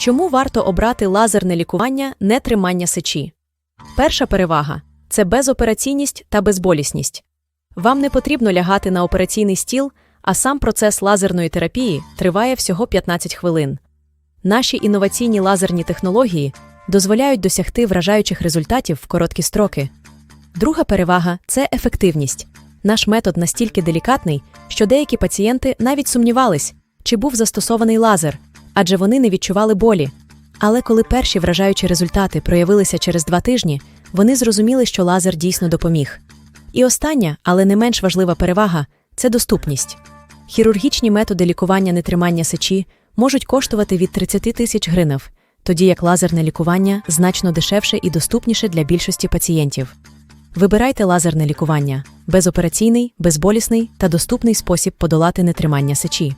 Чому варто обрати лазерне лікування нетримання сечі? Перша перевага це безопераційність та безболісність. Вам не потрібно лягати на операційний стіл, а сам процес лазерної терапії триває всього 15 хвилин. Наші інноваційні лазерні технології дозволяють досягти вражаючих результатів в короткі строки. Друга перевага це ефективність. Наш метод настільки делікатний, що деякі пацієнти навіть сумнівались, чи був застосований лазер, адже вони не відчували болі. Але коли перші вражаючі результати проявилися через два тижні, вони зрозуміли, що лазер дійсно допоміг. І остання, але не менш важлива перевага це доступність. Хірургічні методи лікування нетримання сечі можуть коштувати від 30 тисяч гривнів, тоді як лазерне лікування значно дешевше і доступніше для більшості пацієнтів. Вибирайте лазерне лікування безопераційний, безболісний та доступний спосіб подолати нетримання сечі.